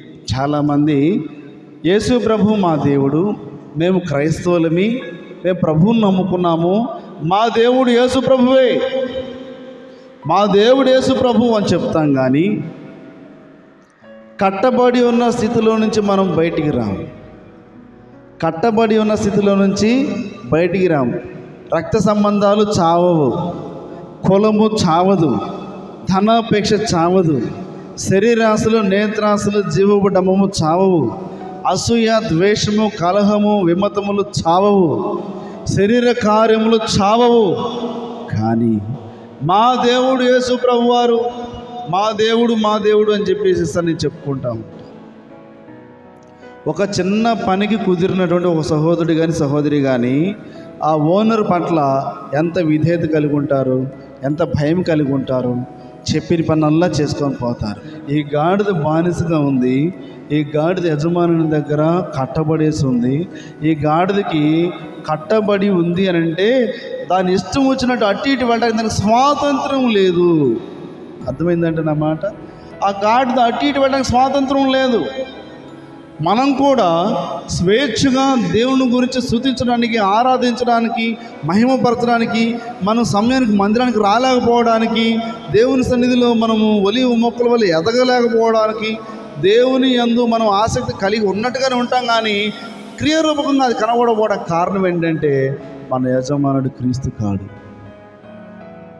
చాలామంది యేసు ప్రభు మా దేవుడు మేము క్రైస్తవులమి మేము ప్రభువుని నమ్ముకున్నాము మా దేవుడు యేసు ప్రభువే. మా దేవుడు యేసు ప్రభు అని చెప్తాం కానీ కట్టబడి ఉన్న స్థితిలో నుంచి మనం బయటికి రాము. కట్టబడి ఉన్న స్థితిలో నుంచి బయటికి రాము. రక్త సంబంధాలు చావవు. కులము చావదు. ధనాపేక్ష చావదు. శరీరాశులు నేత్రాశులు జీవపు డమము చావవు. అసూయ ద్వేషము కలహము విమతములు చావవు. శరీర కార్యములు చావవు. కానీ మా దేవుడు యేసు ప్రభువారు మా దేవుడు మా దేవుడు అని చెప్పేసి నేను చెప్పుకుంటాం ఒక చిన్న పనికి కుదిరినటువంటి ఒక సహోదరుడు కానీ సహోదరి కానీ ఆ ఓనర్ పట్ల ఎంత విధేయత కలిగి ఉంటారు ఎంత భయం కలిగి ఉంటారు చెప్పిన పనల్లా చేసుకొని పోతారు. ఈ గాడిద బానిసగా ఉంది. ఈ గాడిద యజమానుని దగ్గర కట్టబడేసి ఉంది. ఈ గాడిదకి కట్టబడి ఉంది అని అంటే దాని ఇష్టం వచ్చినట్టు అటు ఇటు వెళ్ళడానికి దానికి స్వాతంత్రం లేదు. అర్థమైందంటే నా మాట? ఆ గాడిద అటు ఇటు వెళ్ళడానికి స్వాతంత్రం లేదు. మనం కూడా స్వేచ్ఛగా దేవుని గురించి స్థుతించడానికి ఆరాధించడానికి మహిమపరచడానికి మనం సమయానికి మందిరానికి రాలేకపోవడానికి దేవుని సన్నిధిలో మనము ఒలి మొక్కల వల్ల ఎదగలేకపోవడానికి దేవుని యందు మనం ఆసక్తి కలిగి ఉన్నట్టుగానే ఉంటాం కానీ క్రియారూపకంగా అది కనబడకపోవడానికి కారణం ఏంటంటే మన యజమానుడు క్రీస్తు కాడు.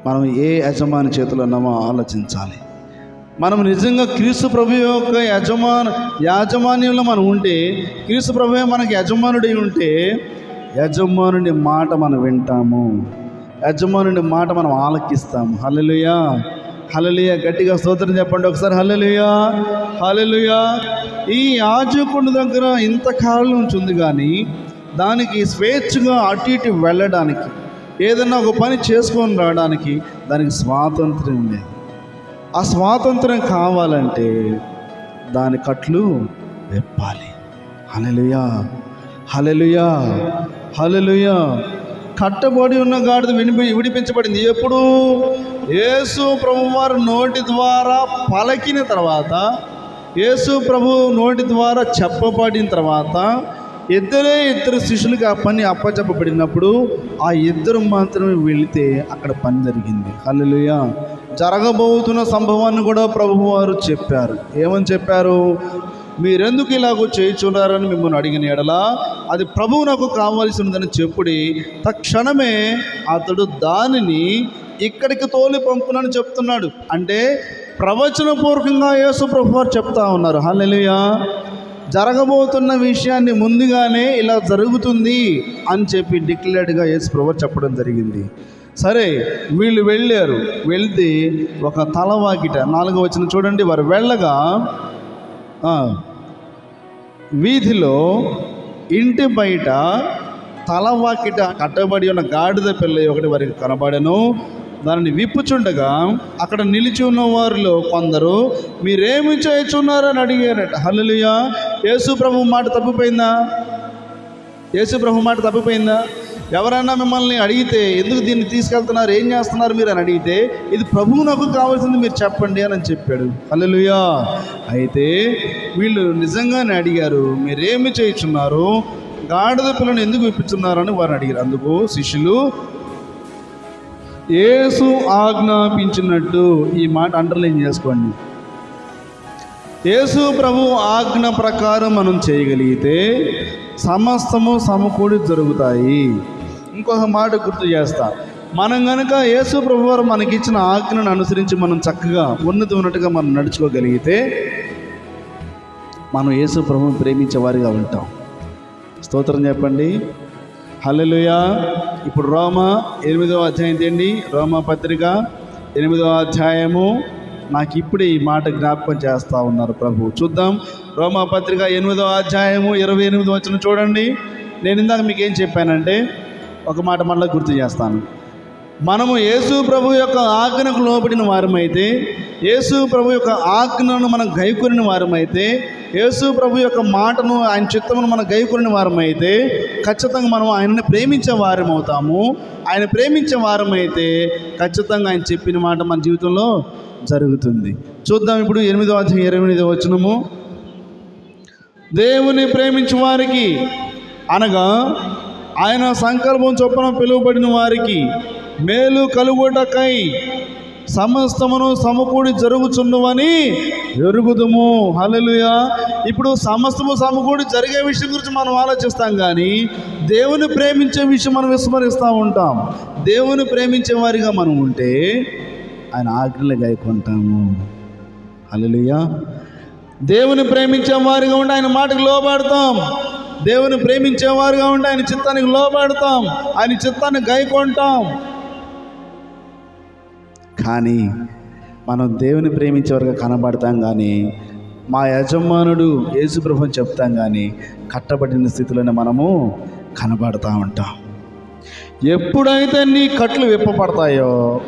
మనం ఏ యజమాని చేతులు ఉన్నామో ఆలోచించాలి. మనం నిజంగా క్రీస్తు ప్రభు యొక్క యజమాన యాజమాన్యంలో మనం ఉంటే క్రీస్తు ప్రభువే మనకి యజమానుడై ఉంటే యజమానుడి మాట మనం వింటాము. యజమానుడి మాట మనం ఆలకిస్తాము. హలలుయా హలలుయా గట్టిగా స్తోత్రం చెప్పండి ఒకసారి. హలలుయా హలలుయా ఈ యాజకుడి దగ్గర ఇంతకాలం నుంచి కానీ దానికి స్వేచ్ఛగా అటు ఇటు వెళ్ళడానికి ఏదన్నా ఒక పని చేసుకొని రావడానికి దానికి స్వాతంత్రం లేదు. ఆ స్వాతంత్రం కావాలంటే దాని కట్లు విప్పాలి. హలలుయా హలలుయా హలలుయా కట్టబడి ఉన్న గాడిద వినిపి విడిపించబడింది. ఎప్పుడు? యేసు ప్రభువారు నోటి ద్వారా పలకిన తర్వాత యేసు ప్రభు నోటి ద్వారా చెప్పబడిన తర్వాత ఇద్దరే ఇద్దరు శిష్యులకి ఆ పని అప్పచెప్పబడినప్పుడు ఆ ఇద్దరు మాత్రమే వెళితే అక్కడ పని జరిగింది. హలలుయా జరగబోతున్న సంభవాన్ని కూడా ప్రభువు వారు చెప్పారు. ఏమని చెప్పారు? మీరెందుకు ఇలాగో చేయుచున్నారని మిమ్మల్ని అడిగిన ఎడలా అది ప్రభువు నాకు కావలసినదని చెప్పుడి తక్షణమే అతడు దానిని ఇక్కడికి తోలి పంపునని చెప్తున్నాడు. అంటే ప్రవచనపూర్వకంగా యేసు ప్రభు వారు చెప్తా ఉన్నారు. హల్లెలూయా! జరగబోతున్న విషయాన్ని ముందుగానే ఇలా జరుగుతుంది అని చెప్పి డిక్లేర్డ్గా యేసు ప్రభు చెప్పడం జరిగింది. సరే వీళ్ళు వెళ్ళారు. వెళ్తే ఒక తలవాకిట నాలుగో వచ్చిన చూడండి వారు వెళ్ళగా వీధిలో ఇంటి బయట తలవాకిట కట్టబడి ఉన్న గాడిద పిల్ల ఒకటి వారికి కనబడను. దానిని విప్పుచుండగా అక్కడ నిలిచి ఉన్న వారిలో కొందరు మీరేమి చేయుచున్నారని అడిగారట. హల్లెలూయా! యేసు ప్రభు మాట తప్పిపోయిందా? యేసు ప్రభు మాట తప్పిపోయిందా? ఎవరైనా మిమ్మల్ని అడిగితే ఎందుకు దీన్ని తీసుకెళ్తున్నారు ఏం చేస్తున్నారు మీరు అని అడిగితే ఇది ప్రభువు నాకు కావాల్సింది మీరు చెప్పండి అని చెప్పాడు. హల్లెలూయా. అయితే వీళ్ళు నిజంగానే అడిగారు మీరేమి చేయుచున్నారు? గాడిద పిల్లను ఎందుకు విప్పుచున్నారని వారిని అడిగారు. అందుకు శిష్యులు యేసు ఆజ్ఞాపించినట్టు ఈ మాట అండర్లైన్ చేసుకోండి. యేసు ప్రభు ఆజ్ఞ ప్రకారం మనం చేయగలిగితే సమస్తము సమకూడి జరుగుతాయి. ఇంకొక మాట గుర్తు చేస్తా. మనం కనుక యేసు ప్రభు వారు మనకిచ్చిన ఆజ్ఞను అనుసరించి మనం చక్కగా ఉన్నతి ఉన్నట్టుగా మనం నడుచుకోగలిగితే మనం యేసు ప్రభువుని ప్రేమించే వారిగా ఉంటాం. స్తోత్రం చెప్పండి. హల్లెలూయా. ఇప్పుడు రోమ ఎనిమిదవ అధ్యాయం తేండి రోమా పత్రిక ఎనిమిదవ అధ్యాయము. నాకు ఇప్పుడే ఈ మాట జ్ఞాపకం చేస్తూ ఉన్నారు ప్రభు. చూద్దాం. రోమా పత్రిక ఎనిమిదవ అధ్యాయము ఇరవై ఎనిమిది వచ్చిన చూడండి. నేను ఇందాక మీకు ఏం చెప్పానంటే ఒక మాట మళ్ళీ గుర్తు చేస్తాను. మనము యేసు ప్రభు యొక్క ఆజ్ఞకు లోబడిన వారమైతే యేసు ప్రభు యొక్క ఆజ్ఞను మనం గైకొనిన వారమైతే యేసు ప్రభు యొక్క మాటను ఆయన చిత్తమును మనం గైకొనిన వారమైతే ఖచ్చితంగా మనం ఆయనని ప్రేమించే వారం అవుతాము ఆయన ప్రేమించే వారమైతే ఖచ్చితంగా ఆయన చెప్పిన మాట మన జీవితంలో జరుగుతుంది. చూద్దాం ఇప్పుడు ఎనిమిదో అధ్యాయం ఇరవై ఎనిమిదో వచనము. దేవుని ప్రేమించే వారికి అనగా ఆయన సంకల్పం చొప్పున పిలువబడిన వారికి మేలు కలుగుటకై సమస్తమును సమకూడి జరుగుచున్నవని ఎరుగుదుము. హలలుయా ఇప్పుడు సమస్తము సమకూడి జరిగే విషయం గురించి మనం ఆలోచిస్తాం కానీ దేవుని ప్రేమించే విషయం మనం విస్మరిస్తూ ఉంటాం. దేవుని ప్రేమించే వారిగా మనం ఉంటే ఆయన ఆజ్ఞలు గాయకుంటాము హలలుయా దేవుని ప్రేమించే వారిగా ఉండి ఆయన మాటకు లోబడతాం. దేవుని ప్రేమించేవారుగా ఉండి ఆయన చిత్తానికి లోబడతాం. ఆయన చిత్తాన్ని గైకొంటాం. కానీ మనం దేవుని ప్రేమించేవారుగా కనబడతాం కానీ మా యజమానుడు యేసుప్రభు చెప్తాం కానీ కట్టబడిన స్థితిలోనే మనము కనబడతా ఉంటాం. ఎప్పుడైతే నీ కట్లు విప్పబడతాయో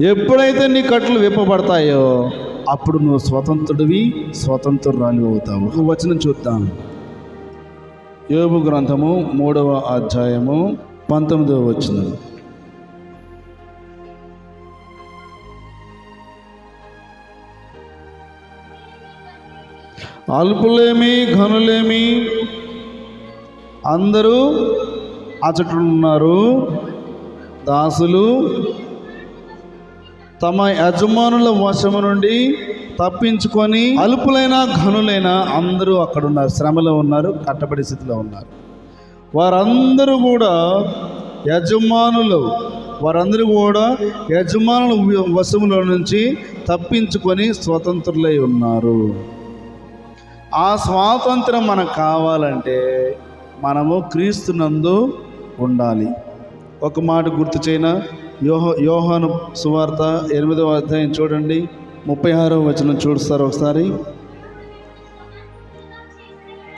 ఎప్పుడైతే నీ కట్లు విప్పబడతాయో అప్పుడు నువ్వు స్వతంత్రుడివి స్వతంత్రురాలు అవుతావు. ఒక వచనం చూద్దాం. యోగు గ్రంథము మూడవ అధ్యాయము పంతొమ్మిదవ వచనం. అల్పులేమి ఘనులేమి అందరూ అచట ఉన్నారు దాసులు తమ యజమానుల వశము నుండి తప్పించుకొని అల్పులైన ఘనులైన అందరూ అక్కడ ఉన్నారు శ్రమలో ఉన్నారు కట్టబడి స్థితిలో ఉన్నారు. వారందరూ కూడా యజమానులు వారందరూ కూడా యజమానుల వశములో నుంచి తప్పించుకొని స్వతంత్రులై ఉన్నారు. ఆ స్వాతంత్రం మనకు కావాలంటే మనము క్రీస్తునందు ఉండాలి. ఒక మాట గుర్తు చేయనా? యోహ యోహాను సువార్త ఎనిమిదవ అధ్యాయం చూడండి. ముప్పై ఆరవ వచనం చూస్తారు ఒకసారి.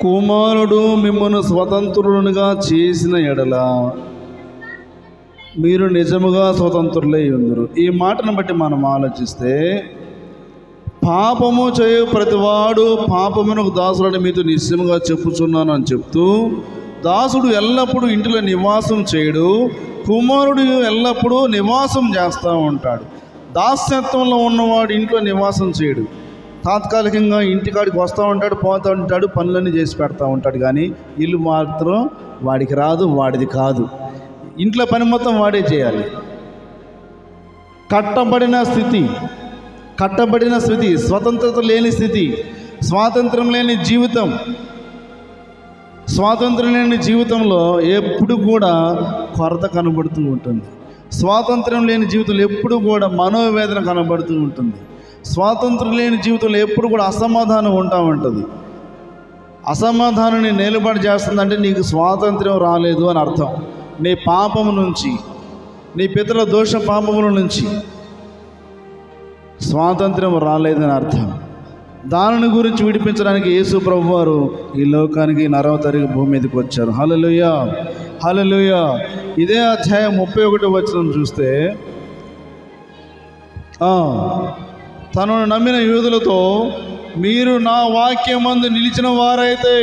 కుమారుడు మిమ్మల్ని స్వతంత్రులుగా చేసిన ఎడల మీరు నిజముగా స్వతంత్రులై ఉందరు. ఈ మాటను బట్టి మనం ఆలోచిస్తే పాపము చేయు ప్రతివాడు పాపమునకు దాసులని మీతో నిశ్చయముగా చెప్పుచున్నాను అని చెప్తూ దాసుడు ఎల్లప్పుడూ ఇంటిలో నివాసం చేయడు. కుమారుడు ఎల్లప్పుడూ నివాసం చేస్తూ ఉంటాడు. దాస్యత్వంలో ఉన్నవాడు ఇంట్లో నివాసం చేయడు. తాత్కాలికంగా ఇంటికాడికి వస్తూ ఉంటాడు పోతూ ఉంటాడు పనులన్నీ చేసి పెడతా ఉంటాడు కానీ ఇల్లు మాత్రం వాడికి రాదు వాడిది కాదు. ఇంట్లో పని మొత్తం వాడే చేయాలి. కట్టబడిన స్థితి కట్టబడిన స్థితి స్వతంత్రత లేని స్థితి స్వాతంత్రం లేని జీవితం స్వాతంత్రం లేని జీవితంలో ఎప్పుడు కూడా కొరత కనబడుతూ ఉంటుంది. స్వాతంత్రం లేని జీవితంలో ఎప్పుడు కూడా మనోవేదన కనబడుతూ ఉంటుంది. స్వాతంత్రం లేని జీవితంలో ఎప్పుడు కూడా అసమాధానం ఉంటా ఉంటుంది. అసమాధానాన్ని నిలబడి చేస్తుందంటే నీకు స్వాతంత్రం రాలేదు అని అర్థం. నీ పాపము నుంచి నీ పితల దోష పాపముల నుంచి స్వాతంత్రం రాలేదని అర్థం. దానిని గురించి విడిపించడానికి యేసు ప్రభు వారు ఈ లోకానికి నరవతరిగి భూమి మీదకి వచ్చారు. హలలుయ హలలుయ ఇదే అధ్యాయం ముప్పై ఒకటి వచ్చిన చూస్తే తనను నమ్మిన యూదులతో మీరు నా వాక్యమందు నిలిచిన వారైతే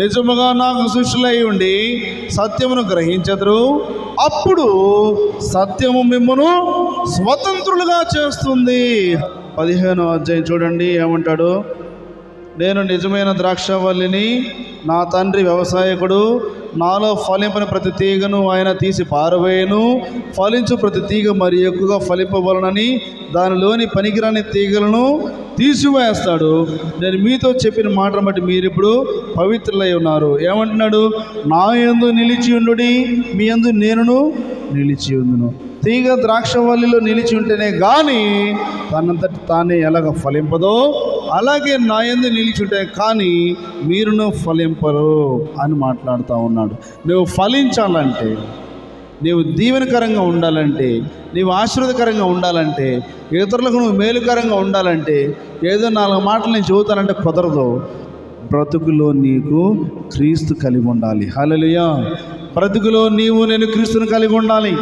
నిజముగా నాకు శిష్యులై ఉండి సత్యమును గ్రహించదురు. అప్పుడు సత్యము మిమ్మను స్వతంత్రులుగా చేస్తుంది. పదిహేను అధ్యాయం చూడండి ఏమంటాడు? నేను నిజమైన ద్రాక్షవల్లిని నా తండ్రి వ్యవసాయకుడు నాలో ఫలింపని ప్రతి తీగను ఆయన తీసి పారవేయను. ఫలించు ప్రతి తీగ మరి ఎక్కువగా ఫలింపవలనని దానిలోని పనికిరాని తీగలను తీసివేస్తాడు. నేను మీతో చెప్పిన మాటను బట్టి మీరు ఇప్పుడు పవిత్రులై ఉన్నారు. ఏమంటున్నాడు? నా యందు నిలిచి ఉండుడి మీ యందు నేనును నిలిచి ఉందును తీగ ద్రాక్షవల్లిలో నిలిచి ఉంటేనే కానీ తనంతటి తానే ఎలాగ ఫలింపదో అలాగే నా ఎందు నిలిచి ఉంటే కానీ మీరును ఫలింపరు అని మాట్లాడుతూ ఉన్నాడు. నువ్వు ఫలించాలంటే నీవు దీవెనకరంగా ఉండాలంటే నీవు ఆశీర్వదకరంగా ఉండాలంటే ఇతరులకు నువ్వు మేలుకరంగా ఉండాలంటే ఏదో నాలుగు మాటలు నేను చెబుతానంటే కుదరదు. బ్రతుకులో నీకు క్రీస్తు కలిగి ఉండాలి. హల్లెలూయా. బ్రతుకులో నీవు నేను క్రీస్తుని కలిగి ఉండాలి.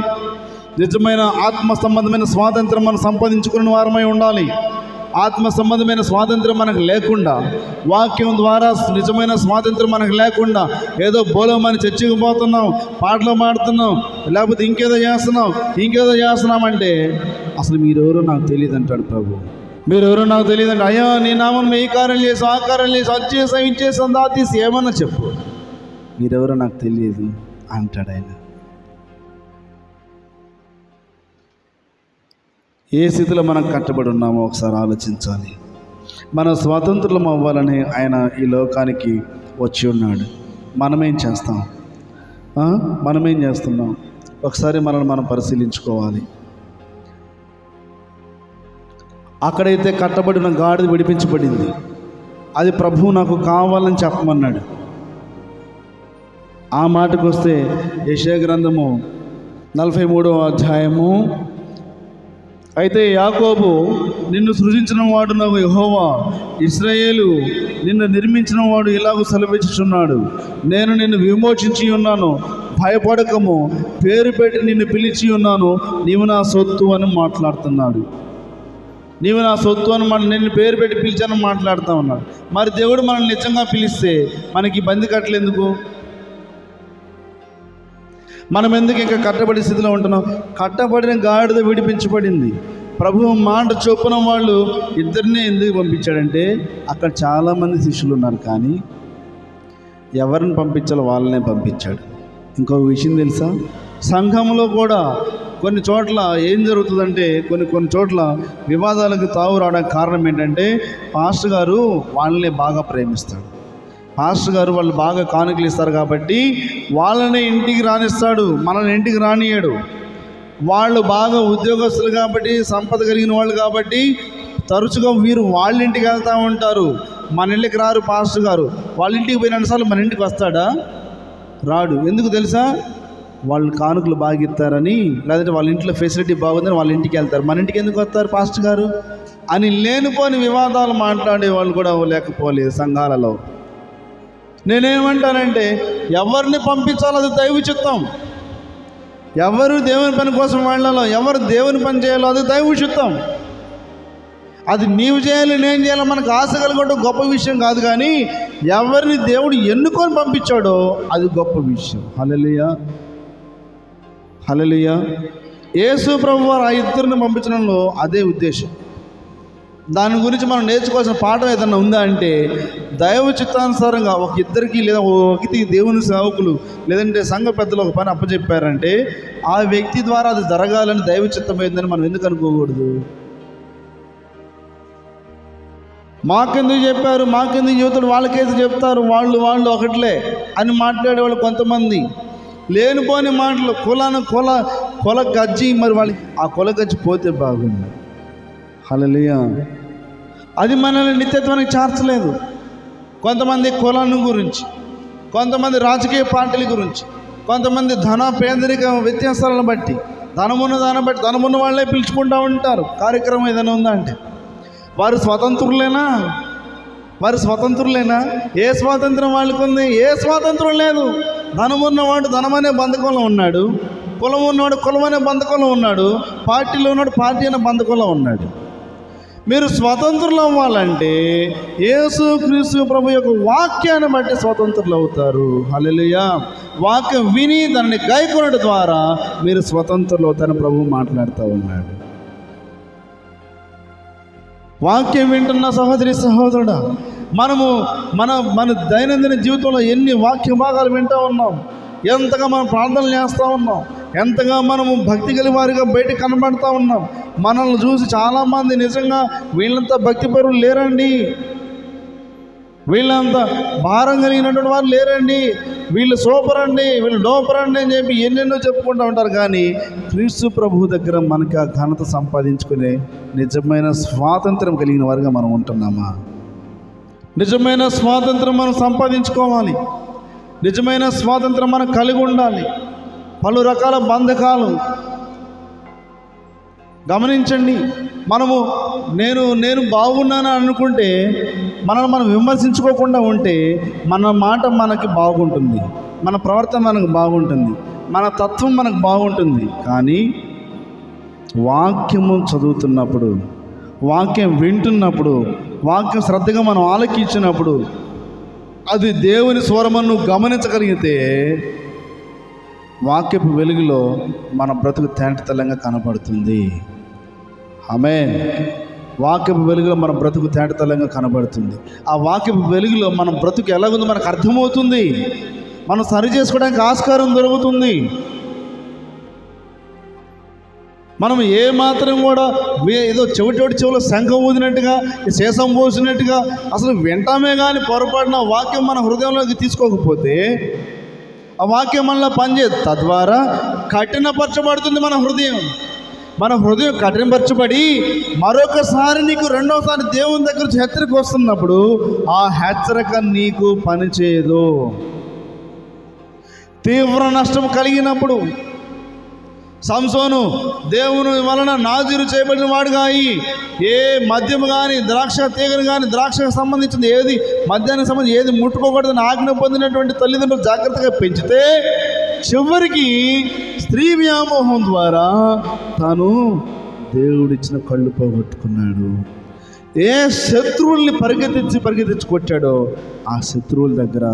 నిజమైన ఆత్మ సంబంధమైన స్వాతంత్రం మనం సంపాదించుకున్న వారమై ఉండాలి. ఆత్మ సంబంధమైన స్వాతంత్రం మనకు లేకుండా వాక్యం ద్వారా నిజమైన స్వాతంత్రం మనకు లేకుండా ఏదో బోలమని చర్చికి పోతున్నాం పాటలు పాడుతున్నాం లేకపోతే ఇంకేదో చేస్తున్నాం ఇంకేదో చేస్తున్నాం అంటే అసలు మీరెవరో నాకు తెలియదు అంటాడు ప్రభు. మీరెవరో నాకు తెలియదండి అయ్యో నీ నామం ఈ కార్యం చేసాం ఆ కార్యం చేసాం అది చేసాం ఇది చేసాం దాతీసి ఏమన్నా చెప్పు. మీరెవరో నాకు తెలియదు అంటాడు ఆయన. ఏ స్థితిలో మనం కట్టబడి ఉన్నామో ఒకసారి ఆలోచించాలి. మన స్వాతంత్రం అవ్వాలని ఆయన ఈ లోకానికి వచ్చి ఉన్నాడు. మనమేం చేస్తాం? మనమేం చేస్తున్నాం? ఒకసారి మనల్ని మనం పరిశీలించుకోవాలి. అక్కడైతే కట్టబడిన గాడిద విడిపించబడింది. అది ప్రభువు నాకు కావాలని చెప్పమన్నాడు. ఆ మాటకు వస్తే యశయ గ్రంథము నలభై మూడవ అధ్యాయము అయితే యాకోబు నిన్ను సృజించిన వాడు నాకు యహోవా. ఇస్రాయేలు నిన్ను నిర్మించిన వాడు ఇలాగూ సెలవిచ్చుచున్నాడు. నేను నిన్ను విమోచించి ఉన్నాను. భయపడకము. పేరు పెట్టి నిన్ను పిలిచి ఉన్నాను. నీవు నా సొత్తు అని మాట్లాడుతున్నాడు. నీవు నా సొత్తు అని మన నిన్ను పేరు పెట్టి పిలిచానని మాట్లాడుతూ ఉన్నాడు. మరి దేవుడు మనల్ని నిజంగా పిలిస్తే మనకి బంది కట్టలేందుకు? మనం ఎందుకు ఇంకా కట్టబడి స్థితిలో ఉంటున్నాం? కట్టబడిన గాడిద విడిపించబడింది. ప్రభు మాట చొప్పున వాళ్ళు ఇద్దరినే ఎందుకు పంపించాడంటే అక్కడ చాలామంది శిష్యులు ఉన్నారు కానీ ఎవరిని పంపించాలో వాళ్ళనే పంపించాడు. ఇంకో విషయం తెలుసా? సంఘంలో కూడా కొన్ని చోట్ల ఏం జరుగుతుందంటే కొన్ని కొన్ని చోట్ల వివాదాలకు తావు రావడానికి కారణం ఏంటంటే పాస్టర్ గారు వాళ్ళని బాగా ప్రేమిస్తాడు. పాస్టర్ గారు వాళ్ళు బాగా కానుకలు ఇస్తారు కాబట్టి వాళ్ళని ఇంటికి రానిస్తాడు మనల్ని ఇంటికి రానియడు వాళ్ళు బాగా ఉద్యోగస్తులు కాబట్టి సంపద కలిగిన వాళ్ళు కాబట్టి తరచుగా వీరు వాళ్ళ ఇంటికి వెళ్తూ ఉంటారు. మన ఇంటికి రారు పాస్టర్ గారు. వాళ్ళ ఇంటికి పోయినసార్లు మన ఇంటికి వస్తాడా? రాడు. ఎందుకు తెలుసా? వాళ్ళు కానుకలు బాగా ఇస్తారని లేదంటే వాళ్ళ ఇంట్లో ఫెసిలిటీ బాగుందని వాళ్ళ ఇంటికి వెళ్తారు. మన ఇంటికి ఎందుకు వస్తారు పాస్టర్ గారు? అని లేనిపోని వివాదాలు మాట్లాడే వాళ్ళు కూడా లేకపోలేదు సంఘాలలో. నేనేమంటానంటే ఎవరిని పంపించాలో అది దైవ చిత్తం. ఎవరు దేవుని పని కోసం వెళ్ళాలో ఎవరు దేవుని పని చేయాలో అది దైవ చిత్తం. అది నీవు చేయాలి నేను చేయాలి మనకు ఆశ కలగడం గొప్ప విషయం కాదు కానీ ఎవరిని దేవుడు ఎన్నుకొని పంపించాడో అది గొప్ప విషయం. హలలియ హలలియ యేసు ప్రభు వారు ఆ ఇద్దరిని పంపించడంలో అదే ఉద్దేశం. దాని గురించి మనం నేర్చుకోవాల్సిన పాఠం ఏదైనా ఉందా అంటే దైవ చిత్తానుసారంగా ఒక ఇద్దరికి లేదా ఒక దేవుని సేవకులు లేదంటే సంఘ పెద్దలు ఒక పని అప్పచెప్పారంటే ఆ వ్యక్తి ద్వారా అది జరగాలని దైవ చిత్తమైందని మనం ఎందుకు అనుకోకూడదు? మాకెందుకు చెప్పారు? మాకెందుకు యువతులు? వాళ్ళకేసి చెప్తారు? వాళ్ళు వాళ్ళు ఒకట్లే అని మాట్లాడేవాళ్ళు కొంతమంది. లేనిపోని మాటలు కులాన కుల కుల గజ్జి మరి వాళ్ళకి ఆ కుల గజ్జి పోతే బాగుంది హలలియ అది మనల్ని నిత్యత్వానికి చేర్చలేదు. కొంతమంది కులాన్ని గురించి కొంతమంది రాజకీయ పార్టీల గురించి కొంతమంది ధన పేదరిక వ్యత్యాసాలను బట్టి ధనమున్న దాన్ని బట్టి ధనమున్న వాళ్ళే పిలుచుకుంటూ ఉంటారు. కార్యక్రమం ఏదైనా ఉందా అంటే? వారు స్వతంత్రులేనా? వారు స్వతంత్రులేనా? ఏ స్వాతంత్రం వాళ్ళకు ఉంది? ఏ స్వాతంత్రం లేదు. ధనమున్నవాడు ధనమనే బంధకంలో ఉన్నాడు. కులం ఉన్నవాడు కులం అనే బంధకంలో ఉన్నాడు. పార్టీలో ఉన్నాడు పార్టీ అనే బంధకంలో ఉన్నాడు. మీరు స్వతంత్రులు అవ్వాలంటే యేసు క్రీస్తు ప్రభు యొక్క వాక్యాన్ని బట్టి స్వతంత్రులు అవుతారు. హల్లెలూయా. వాక్యం విని దాన్ని గైకొనడం ద్వారా మీరు స్వతంత్రులు అవుతారని ప్రభు మాట్లాడుతూ ఉన్నాడు. వాక్యం వింటున్న సహోదరి సహోదరుడా మనము మన మన దైనందిన జీవితంలో ఎన్ని వాక్య భాగాలు వింటూ ఉన్నాం? ఎంతగా మనం ప్రార్థనలు చేస్తూ ఉన్నాం ఎంతగా మనము భక్తి కలిగి వారిగా బయట కనబడుతూ ఉన్నాం మనల్ని చూసి చాలామంది నిజంగా వీళ్ళంతా భక్తి పరులు లేరండి. వీళ్ళంతా భారం కలిగినటువంటి వారు లేరండి. వీళ్ళు సూపర్ అండి వీళ్ళు డోపర్ అండి అని చెప్పి ఎన్నెన్నో చెప్పుకుంటూ ఉంటారు. కానీ క్రీస్తు ప్రభు దగ్గర మనకి ఆ ఘనత సంపాదించుకునే నిజమైన స్వాతంత్రం కలిగిన వారుగా మనం ఉంటున్నామా? నిజమైన స్వాతంత్రం మనం సంపాదించుకోవాలి. నిజమైన స్వాతంత్రం మనం కలిగి ఉండాలి. పలు రకాల బంధకాలు. గమనించండి మనము నేను నేను బాగున్నాను అనుకుంటే మనల్ని మనం విమర్శించుకోకుండా ఉంటే మన మాట మనకి బాగుంటుంది. మన ప్రవర్తన మనకు బాగుంటుంది. మన తత్వం మనకు బాగుంటుంది. కానీ వాక్యము చదువుతున్నప్పుడు వాక్యం వింటున్నప్పుడు వాక్యం శ్రద్ధగా మనం ఆలకించినప్పుడు అది దేవుని స్వరమను గమనించగలిగితే వాక్యపు వెలుగులో మన బ్రతుకు తేట కనబడుతుంది. ఆమె వాక్యపు వెలుగులో మన బ్రతుకు తేటతలంగా కనబడుతుంది. ఆ వాక్యపు వెలుగులో మన బ్రతుకు ఎలాగుందో మనకు అర్థమవుతుంది. మనం సరి చేసుకోవడానికి ఆస్కారం దొరుకుతుంది. మనం ఏ మాత్రం కూడా వే- ఏదో చెవిటోటి చెవిలో శంఖం ఊదినట్టుగా శేషం పోసినట్టుగా అసలు వింటామే కానీ పొరపాటున వాక్యం మన హృదయంలోకి తీసుకోకపోతే ఆ వాక్యం మనలో పనిచేయదు. తద్వారా కఠినపరచబడుతుంది మన హృదయం. మన హృదయం కఠినపరచబడి మరొకసారి నీకు రెండోసారి దేవుని దగ్గర నుంచి హెచ్చరిక వస్తున్నప్పుడు ఆ హెచ్చరిక నీకు పనిచేయదు. తీవ్ర నష్టం కలిగినప్పుడు సంసోను దేవుని వలన నాజీరు చేయబడిన వాడుగా అయి ఏ మద్యము కానీ ద్రాక్ష తీగను కానీ ద్రాక్షకు సంబంధించింది ఏది మద్యానికి సంబంధించి ఏది ముట్టుకోకూడదని ఆజ్ఞ పొందినటువంటి తల్లిదండ్రులు జాగ్రత్తగా పెంచితే చివరికి స్త్రీ వ్యామోహం ద్వారా తాను దేవుడిచ్చిన కళ్ళు పోగొట్టుకున్నాడు. ఏ శత్రువుల్ని పరిగెత్తించి పరిగెత్తించి కొట్టాడో ఆ శత్రువుల దగ్గర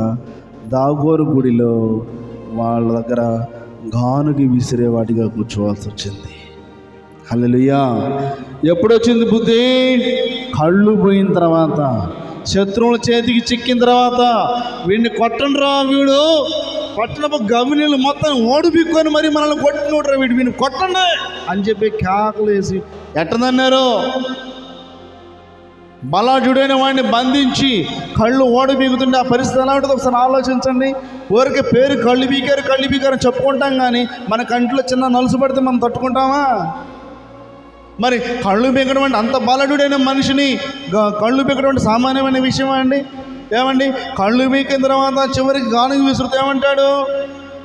దాగోరు గుడిలో వాళ్ళ దగ్గర గానుగి విసిరేవాటిగా కూర్చోవాల్సి వచ్చింది. హల్లెలూయా. ఎప్పుడొచ్చింది బుద్ధి? కళ్ళు పోయిన తర్వాత శత్రువుల చేతికి చిక్కిన తర్వాత వీడిని కొట్టండిరా వీడు. పట్టణపు గవినీళ్ళు మొత్తం ఓడిపిక్కొని మరి మనల్ని కొట్టినోడ్రా వీడు. వీడిని కొట్టండి అని చెప్పి కేకలు వేసి ఎట్టదన్నారు బలాఢ్యుడైన వాడిని బంధించి కళ్ళు ఓడ బీగుతుండే ఆ పరిస్థితి ఎలా ఉంటుందో ఒకసారి ఆలోచించండి. ఊరికే పేరు కళ్ళు బీకారు కళ్ళు బీకారు చెప్పుకుంటాం కానీ మన కంట్లో చిన్న నలుసు పడితే మనం తట్టుకుంటామా? మరి కళ్ళు బీకడం అంటే అంత బలఢ్యుడైన మనిషిని కళ్ళు బీకడం అంటే సామాన్యమైన విషయం అండి? ఏమండి? కళ్ళు బీకిన తర్వాత చివరికి గానుగు విసురుతూ ఏమంటాడు?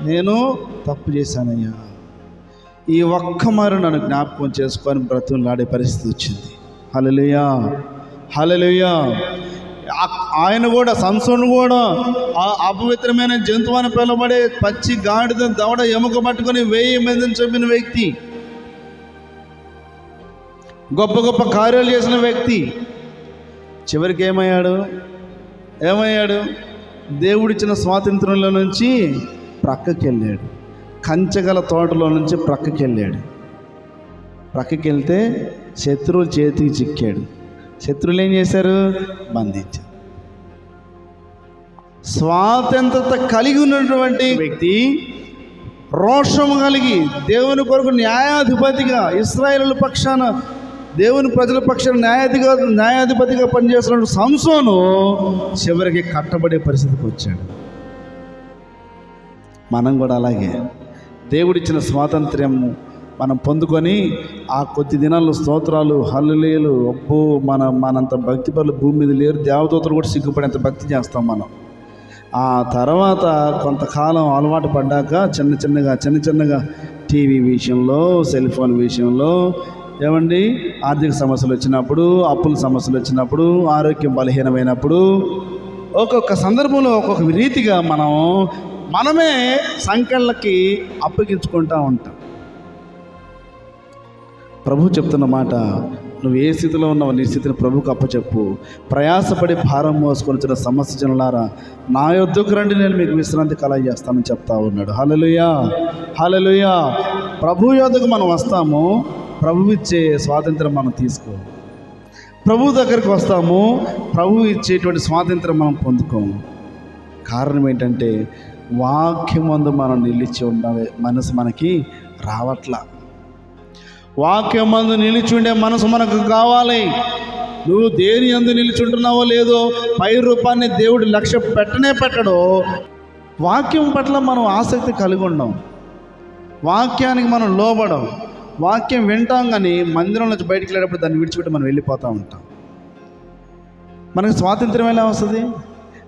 నేను తప్పు చేశానయ్యా. ఈ ఒక్క మారు నన్ను జ్ఞాపకం చేసుకొని బ్రతులాడే పరిస్థితి వచ్చింది. అలలియా హలలుయా ఆయన కూడా సంసోను కూడా ఆ అపవిత్రమైన జంతువు అని పిలబడే పచ్చి గాడిద దవడ ఎముక పట్టుకొని వెయ్యి మందిని చంపిన వ్యక్తి. గొప్ప గొప్ప కార్యాలు చేసిన వ్యక్తి. చివరికి ఏమయ్యాడు? ఏమయ్యాడు? దేవుడిచ్చిన స్వాతంత్రంలో నుంచి ప్రక్కకి వెళ్ళాడు కంచెగల తోటలో నుంచి ప్రక్కకి వెళ్ళాడు ప్రక్కకి వెళ్తే శత్రువుల చేతికి చిక్కాడు. శత్రులు ఏం చేశారు? బంధించారు. స్వాతంత్రత కలిగి ఉన్నటువంటి వ్యక్తి రోషము కలిగి దేవుని కొరకు న్యాయాధిపతిగా ఇస్రాయేల్ పక్షాన దేవుని ప్రజల పక్షాన న్యాయాధిగా న్యాయాధిపతిగా పనిచేస్తున్న సంసోను చివరికి కట్టబడే పరిస్థితికి వచ్చాడు. మనం కూడా అలాగే దేవుడిచ్చిన స్వాతంత్ర్యం మనం పొందుకొని ఆ కొద్ది దినాల్లో స్తోత్రాలు హల్లులేలు అబ్బో మన మనంత భక్తి పనులు భూమి మీద లేరు. దేవదూతలు కూడా సిగ్గుపడేంత భక్తి చేస్తాం మనం. ఆ తర్వాత కొంతకాలం అలవాటు పడ్డాక చిన్న చిన్నగా చిన్న చిన్నగా టీవీ విషయంలో సెల్ ఫోన్ విషయంలో ఏమండి? ఆర్థిక సమస్యలు వచ్చినప్పుడు అప్పుల సమస్యలు వచ్చినప్పుడు ఆరోగ్యం బలహీనమైనప్పుడు ఒక్కొక్క సందర్భంలో ఒక్కొక్క రీతిగా మనం మనమే సంకళ్ళకి అప్పగించుకుంటూ ఉంటాం. ప్రభు చెప్తున్న మాట నువ్వు ఏ స్థితిలో ఉన్నావు నీ స్థితిని ప్రభుకు అప్పచెప్పు. ప్రయాసపడి భారం మోసుకొని వచ్చిన సమస్య జనులారా నా యొద్దకు రండి నేను మీకు విశ్రాంతి కలగజేస్తానని చెప్తా ఉన్నాడు. హలలుయా హలలుయా ప్రభు యొద్దకు మనం వస్తాము ప్రభు ఇచ్చే స్వాతంత్రం మనం తీసుకో ప్రభు దగ్గరికి వస్తాము ప్రభు ఇచ్చేటువంటి స్వాతంత్రం మనం పొందుకోము. కారణం ఏంటంటే వాక్యం ముందు మనం నిలిచి ఉన్న మనసు మనకి రావట్లా. వాక్యం మందు నిలిచుండే మనసు మనకు కావాలి. నువ్వు దేని అందు నిలిచుంటున్నావో లేదో పై రూపాన్ని దేవుడు లక్ష్య పెట్టనే పెట్టడో. వాక్యం పట్ల మనం ఆసక్తి కలిగి ఉండం. వాక్యానికి మనం లోబడం. వాక్యం వింటాం కానీ మందిరం నుంచి బయటికి వెళ్ళేటప్పుడు దాన్ని విడిచిపెట్టి మనం వెళ్ళిపోతూ ఉంటాం. మనకు స్వాతంత్రం ఎలా వస్తుంది?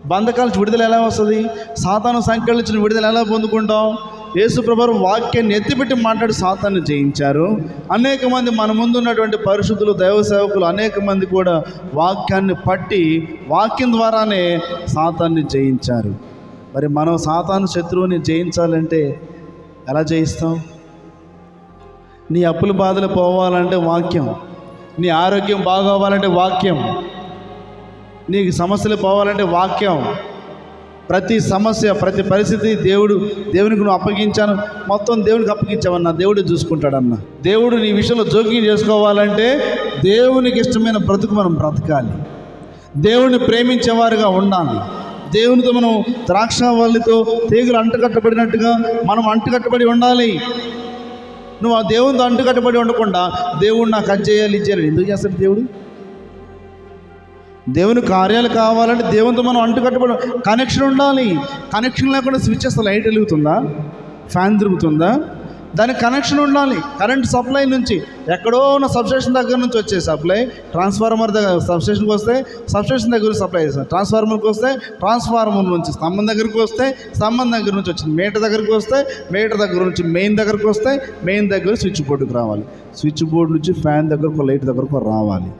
బంధకాల నుంచి విడుదల ఎలా వస్తుంది? సాతాను సంఖ్యల నుంచి విడుదల ఎలా పొందుకుంటాం? యేసు ప్రభు వాక్యాన్ని ఎత్తిపెట్టి మాట్లాడి సాతాన్ని జయించారు. అనేక మంది మన ముందు ఉన్నటువంటి పరిశుద్ధులు దైవ సేవకులు అనేక మంది కూడా వాక్యాన్ని పట్టి వాక్యం ద్వారానే సాతాన్ని జయించారు. మరి మనం సాతాను శత్రువుని జయించాలంటే ఎలా జయిస్తాం? నీ అప్పుల బాధలు పోవాలంటే వాక్యం. నీ ఆరోగ్యం బాగోవాలంటే వాక్యం. నీకు సమస్యలు పోవాలంటే వాక్యం. ప్రతి సమస్య ప్రతి పరిస్థితి దేవుడు దేవునికి నువ్వు అప్పగించాను. మొత్తం దేవునికి అప్పగించావన్న దేవుడు చూసుకుంటాడన్న దేవుడు నీ విషయంలో జోక్యం చేసుకోవాలంటే దేవునికి ఇష్టమైన బ్రతుకు మనం బ్రతకాలి. దేవుణ్ణి ప్రేమించేవారుగా ఉండాలి. దేవునితో మనం ద్రాక్షావల్లితో తీగలు అంటుకట్టబడినట్టుగా మనం అంటుకట్టబడి ఉండాలి. నువ్వు ఆ దేవునితో అంటుకట్టబడి ఉండకుండా దేవుడు నాకు అది చేయాలి ఇది ఎందుకు చేస్తాడు దేవుడు? దేవుని కార్యాలు కావాలంటే దేవునితో మనం అంటుకట్టుబడి కనెక్షన్ ఉండాలి. కనెక్షన్ లేకుండా స్విచ్ అసలు లైట్ వెలుగుతుందా? ఫ్యాన్ తిరుగుతుందా? దానికి కనెక్షన్ ఉండాలి. కరెంట్ సప్లై నుంచి ఎక్కడో ఉన్న సబ్స్టేషన్ దగ్గర నుంచి వచ్చే సప్లై ట్రాన్స్ఫార్మర్ దగ్గర సబ్స్టేషన్కి వస్తే సబ్స్టేషన్ దగ్గర సప్లై చేస్తాం. ట్రాన్స్ఫార్మర్కి వస్తే ట్రాన్స్ఫార్మర్ నుంచి స్తంభం దగ్గరికి వస్తే స్తంభం దగ్గర నుంచి వచ్చింది. మీటర్ దగ్గరికి వస్తే మీటర్ దగ్గర నుంచి మెయిన్ దగ్గరకు వస్తే మెయిన్ దగ్గర స్విచ్ బోర్డుకి రావాలి. స్విచ్ బోర్డు నుంచి ఫ్యాన్ దగ్గరకు లైట్ దగ్గరకు రావాలి.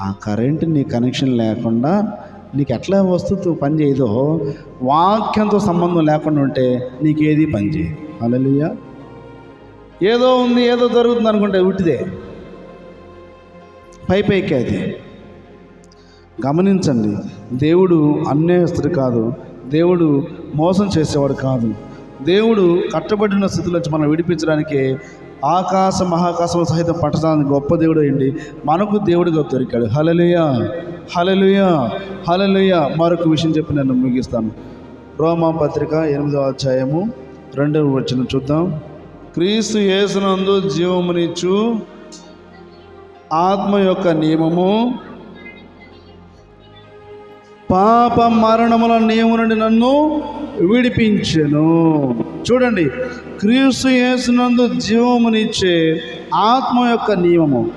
ఆ కరెంట్ నీ కనెక్షన్ లేకుండా నీకు ఎట్లా వస్తువు పని చేయదో వాక్యంతో సంబంధం లేకుండా ఉంటే నీకేది పని చేయదు. అలలుయ ఏదో ఉంది ఏదో జరుగుతుంది అనుకుంటే ఉట్టిదే. పై పైకి అది. గమనించండి దేవుడు అన్యాయస్తుడు కాదు. దేవుడు మోసం చేసేవాడు కాదు. దేవుడు కట్టబడిన స్థితిలో నుంచి మనం విడిపించడానికి ఆకాశ మహాకాశం సహితం పట్టడానికి గొప్ప దేవుడు ఏంటి మనకు దేవుడిగా దొరికాడు. హలలుయ హలలుయ హలలుయ మరొక విషయం చెప్పి నేను ముగిస్తాను. రోమా పత్రిక ఎనిమిదవ అధ్యాయము రెండవ వచ్చిన చూద్దాం. క్రీస్తు యేసునందు జీవమునిచ్చు ఆత్మ యొక్క నియమము. పాప మరణముల నియము నుండి నన్ను విడిపించెను. చూడండి క్రీస్తు యేసునందు జీవమునిచ్చే ఆత్మ యొక్క నియమము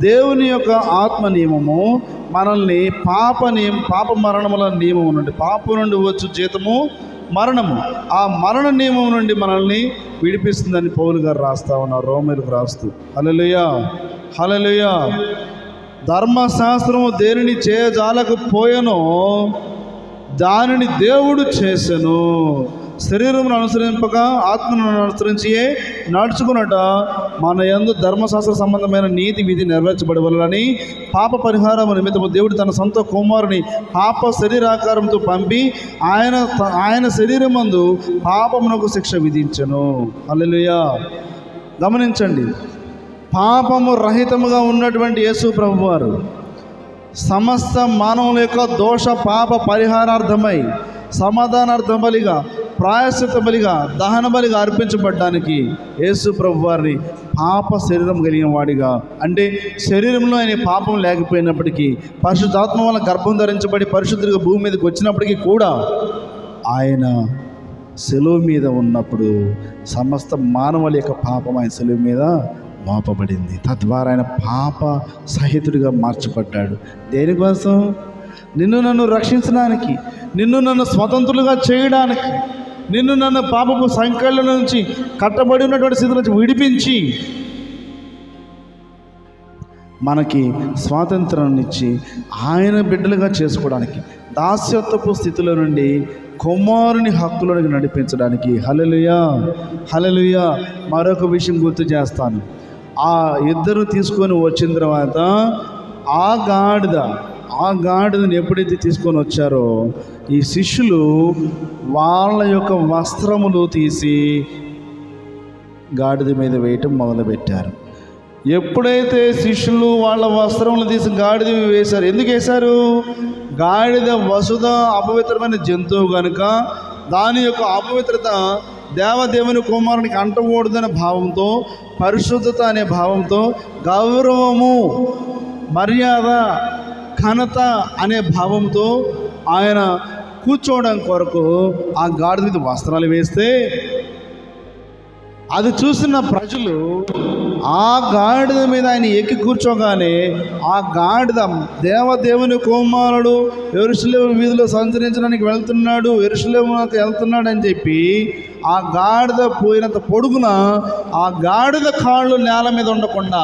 దేవుని యొక్క ఆత్మ నియమము మనల్ని పాప నియమ పాప మరణముల నియమం నుండి పాపం నుండి వచ్చు జీతము మరణము. ఆ మరణ నియమం నుండి మనల్ని విడిపిస్తుందని పౌలు గారు రాస్తా ఉన్నారు రోమిలకు రాస్తూ. హలలుయా హలలుయా ధర్మశాస్త్రము దేనిని చేయజాలకపోయానో దానిని దేవుడు చేసెను. శరీరమును అనుసరింపక ఆత్మను అనుసరించి నడుచుకున్నట మన యందు ధర్మశాస్త్ర సంబంధమైన నీతి విధి నెరవేర్చబడవలని పాప పరిహారం నిమిత్తము దేవుడు తన సొంత కుమారుని పాప శరీరాకారంతో పంపి ఆయన ఆయన శరీరమందు పాపమునకు శిక్ష విధించను. అల్లెలుయా గమనించండి. పాపము రహితముగా ఉన్నటువంటి యేసు ప్రభువారు సమస్త మానవుల యొక్క దోష పాప పరిహారార్థమై సమాధానార్థం బలిగా ప్రాయశ్చిత బలిగా దహన బలిగా అర్పించబడ్డానికి యేసు ప్రభు వారిని పాప శరీరం కలిగిన వాడిగా. అంటే శరీరంలో ఆయన పాపం లేకపోయినప్పటికీ పరిశుద్ధాత్మ వల్ల గర్భం ధరించబడి పరిశుద్ధుడిగా భూమి మీదకి వచ్చినప్పటికీ కూడా ఆయన సెలవు మీద ఉన్నప్పుడు సమస్త మానవుల యొక్క పాపం ఆయన సెలవు మీద మోపబడింది. తద్వారా ఆయన పాప సహితుడిగా మార్చబడ్డాడు. దేనికోసం? నిన్ను నన్ను రక్షించడానికి నిన్ను నన్ను స్వతంత్రులుగా చేయడానికి నిన్ను నన్ను పాపపు సంఖ్యల నుంచి కట్టబడి ఉన్నటువంటి స్థితి నుంచి విడిపించి మనకి స్వాతంత్రాన్ని ఇచ్చి ఆయన బిడ్డలుగా చేసుకోవడానికి దాస్యత్వపు స్థితిలో నుండి కుమారుని హక్కులోకి నడిపించడానికి. హలలుయా హలలుయా మరొక విషయం గుర్తు చేస్తాను. ఆ ఇద్దరు తీసుకొని వచ్చిన తర్వాత ఆ గాడిద ఆ గాడిదని ఎప్పుడైతే తీసుకొని వచ్చారో ఈ శిష్యులు వాళ్ళ యొక్క వస్త్రములు తీసి గాడిద మీద వేయటం మొదలుపెట్టారు. ఎప్పుడైతే శిష్యులు వాళ్ళ వస్త్రములు తీసి గాడిద వేశారు ఎందుకు వేశారు? గాడిద వసుధ అపవిత్రమైన జంతువు కనుక దాని యొక్క అపవిత్రత దేవదేవుని కుమారునికి అంటకూడదనే భావంతో పరిశుద్ధత అనే భావంతో గౌరవము మర్యాద ఘనత అనే భావంతో ఆయన కూర్చోవడం కొరకు ఆ గాడిద మీద వస్త్రాలు వేస్తే అది చూసిన ప్రజలు ఆ గాడిద మీద ఆయన ఎక్కి కూర్చోగానే ఆ గాడిద దేవదేవుని కుమారుడు ఎరుసలేము వీధిలో సంచరించడానికి వెళ్తున్నాడు ఎరుసలేమునకు వెళ్తున్నాడు అని చెప్పి ఆ గాడిద పోయినంత పొడుగున ఆ గాడిద కాళ్ళు నేల మీద ఉండకుండా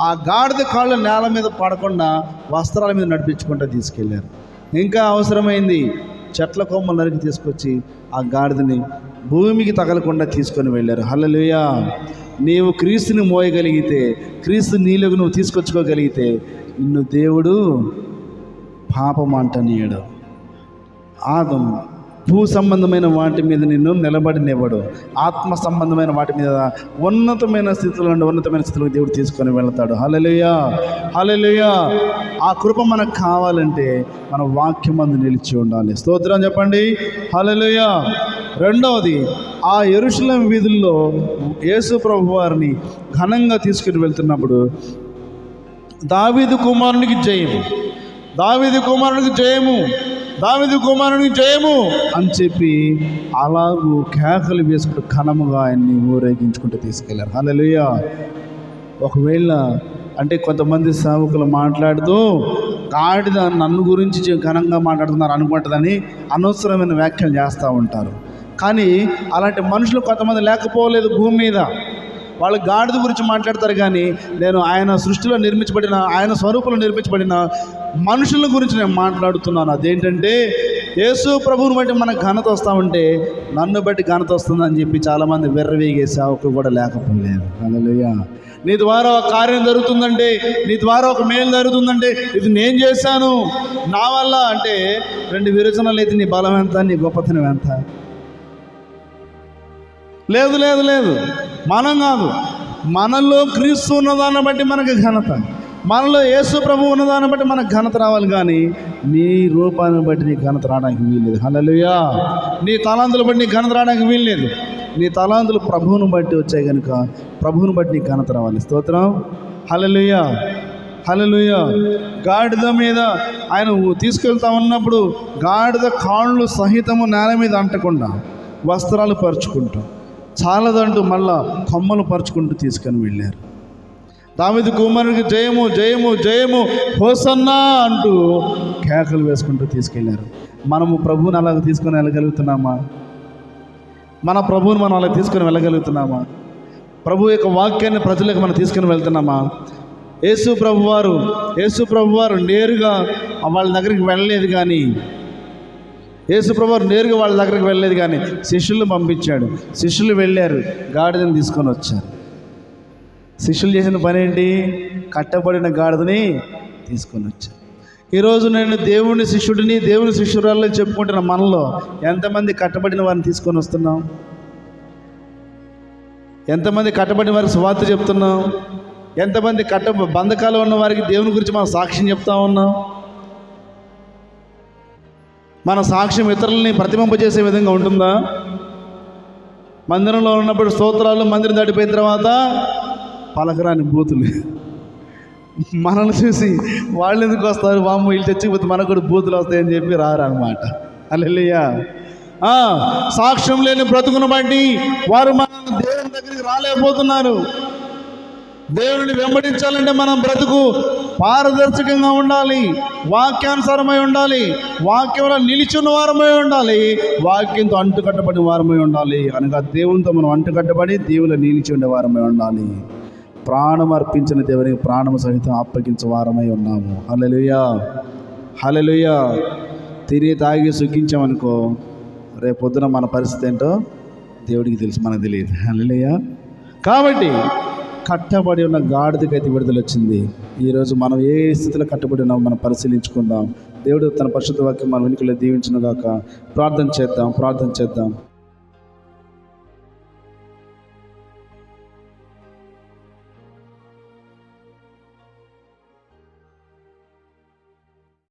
ఆ గాడిద కాళ్ళు నేల మీద పడకుండా వస్త్రాల మీద నడిపించుకుంటూ తీసుకెళ్ళారు ఇంకా అవసరమైంది చెట్ల కొమ్మలు నరికి తీసుకొచ్చి ఆ గాడిదని భూమికి తగలకుండా తీసుకొని వెళ్ళారు. హల్లెలూయా! నీవు క్రీస్తుని మోయగలిగితే క్రీస్తు నీలోకి నువ్వు తీసుకొచ్చుకోగలిగితే నిన్ను దేవుడు పాపం అంటనీయడు. ఆదం భూ సంబంధమైన వాటి మీద నిన్ను నిలబడినివ్వడు ఆత్మ సంబంధమైన వాటి మీద ఉన్నతమైన స్థితిలో నుండి ఉన్నతమైన స్థితిలో దేవుడు తీసుకొని వెళ్తాడు. హలలుయా హలలుయా ఆ కృప మనకు కావాలంటే మన వాక్యం అందు నిలిచి ఉండాలి. స్తోత్రం చెప్పండి. హలలుయా రెండవది ఆ ఎరుశలం వీధుల్లో యేసు ప్రభు వారిని ఘనంగా తీసుకుని వెళ్తున్నప్పుడు దావీదు కుమారునికి జయము. దావీదు కుమారునికి జయము. దావిది కుమారుని జయము. అని చెప్పి అలాగూ కేకలు వేసుకుంటూ ఘనముగా ఆయన్ని ఊరేగించుకుంటూ తీసుకెళ్ళారు. హల్లెలూయా. ఒకవేళ అంటే కొంతమంది సేవకులు మాట్లాడుతూ గాడిద నన్ను గురించి చే- ఘనంగా మాట్లాడుతున్నారు అనుకుంటుందని అనవసరమైన వ్యాఖ్యలు చేస్తూ ఉంటారు. కానీ అలాంటి మనుషులు కొంతమంది లేకపోలేదు భూమి మీద. వాళ్ళు గాడిద గురించి మాట్లాడతారు కానీ నేను ఆయన సృష్టిలో నిర్మించబడిన ఆయన స్వరూపంలో నిర్మించబడిన మనుషుల గురించి నేను మాట్లాడుతున్నాను. అదేంటంటే యేసు ప్రభువుని బట్టి మనకు ఘనత వస్తూ ఉంటే నన్ను బట్టి ఘనత వస్తుందని చెప్పి చాలామంది వెర్రవేగే సేవకులు కూడా లేకపోలేదు. అలలుయా నీ ద్వారా ఒక కార్యం జరుగుతుందంటే నీ ద్వారా ఒక మేలు జరుగుతుందంటే ఇది నేను చేశాను. నా వల్ల అంటే రెండు విరచనలు అయితే నీ బలం ఎంత నీ గొప్పతనం ఎంత? లేదు లేదు లేదు. మనం కాదు. మనలో క్రీస్తు ఉన్నదాన్ని బట్టి మనకు ఘనత. మనలో యేసు ప్రభు ఉన్నదాన్ని బట్టి మనకు ఘనత రావాలి కానీ నీ రూపాన్ని బట్టి నీ ఘనత రావడానికి వీల్లేదు హలలుయా నీ తలాంతులు బట్టి నీ ఘనత రావడానికి వీల్లేదు నీ తలాంతులు ప్రభువును బట్టి వచ్చాయి కనుక ప్రభువును బట్టి నీ ఘనత రావాలి. స్తోత్రం. హలలుయా హలలుయ గాడిద మీద ఆయన తీసుకెళ్తా ఉన్నప్పుడు గాడిద కాళ్ళు సహితము నేల మీద అంటకుండా వస్త్రాలు పరుచుకుంటాం. చాలదంటూ మళ్ళా కొమ్మలు పరుచుకుంటూ తీసుకొని వెళ్ళారు. దావిది కుమారునికి జయము జయము జయము హోసన్నా అంటూ కేకలు వేసుకుంటూ తీసుకెళ్ళారు. మనము ప్రభువుని అలాగ తీసుకొని వెళ్ళగలుగుతున్నామా? మన ప్రభువుని మనం అలా తీసుకొని వెళ్ళగలుగుతున్నామా? ప్రభు యొక్క వాక్యాన్ని ప్రజలకు మనం తీసుకొని వెళ్తున్నామా? యేసు ప్రభు వారు యేసు ప్రభు వారు నేరుగా వాళ్ళ దగ్గరికి వెళ్ళలేదు కానీ యేసుప్రభు నేరుగా వాళ్ళ దగ్గరికి వెళ్ళలేదు కానీ శిష్యులను పంపించాడు. శిష్యులు వెళ్ళారు. గాడిదని తీసుకొని వచ్చారు. శిష్యులు చేసిన పని ఏంటి? కట్టబడిన గాడిదని తీసుకొని వచ్చారు. ఈరోజు నేను దేవుని శిష్యుడిని దేవుని శిష్యురాలని చెప్పుకుంటున్న మనలో ఎంతమంది కట్టబడిన వారిని తీసుకొని వస్తున్నాం? ఎంతమంది కట్టబడిన వారికి స్వార్థ చెప్తున్నాం? ఎంతమంది కట్ట బంధకాలు ఉన్న వారికి దేవుని గురించి మనం సాక్ష్యం చెప్తా ఉన్నాం? మన సాక్ష్యం ఇతరులని ప్రతిబింపజేసే విధంగా ఉంటుందా? మందిరంలో ఉన్నప్పుడు స్తోత్రాలు మందిరం దాటిపోయిన తర్వాత పలకరాని బూతులు. మనల్ని చూసి వాళ్ళు ఎందుకు వస్తారు? వాము వీళ్ళు తెచ్చిపోతే మనకు కూడా బూతులు వస్తాయని చెప్పి రారనమాట అల్లెయ్యా సాక్ష్యం లేని బ్రతుకును బట్టి వారు మన దేవుని దగ్గరికి రాలేకపోతున్నారు. దేవుని వెంబడించాలంటే మనం బ్రతుకు పారదర్శకంగా ఉండాలి వాక్యానుసారమై ఉండాలి వాక్యంలో నిలిచిన వారమై ఉండాలి వాక్యంతో అంటుకట్టబడిన వారమై ఉండాలి. అనగా దేవునితో మనం అంటుకట్టబడి దేవుని నిలిచి ఉండే వారమై ఉండాలి. ప్రాణం అర్పించిన దేవునికి ప్రాణము సహితం అప్పగించే వారమై ఉన్నాము. హలలుయా హలలుయా తిని తాగి సుఖించామనుకో రేపొద్దున మన పరిస్థితి ఏంటో దేవుడికి తెలుసు మనకు తెలియదు. హలలుయా కాబట్టి కట్టబడి ఉన్న గాడిదకైతే విడుదల వచ్చింది ఈరోజు మనం ఏ స్థితిలో కట్టబడి ఉన్నామో మనం పరిశీలించుకుందాం. దేవుడు తన పరిశుద్ధ వాక్యం మన వెనుకలో దీవించిన గాక. ప్రార్థన చేద్దాం ప్రార్థన చేద్దాం.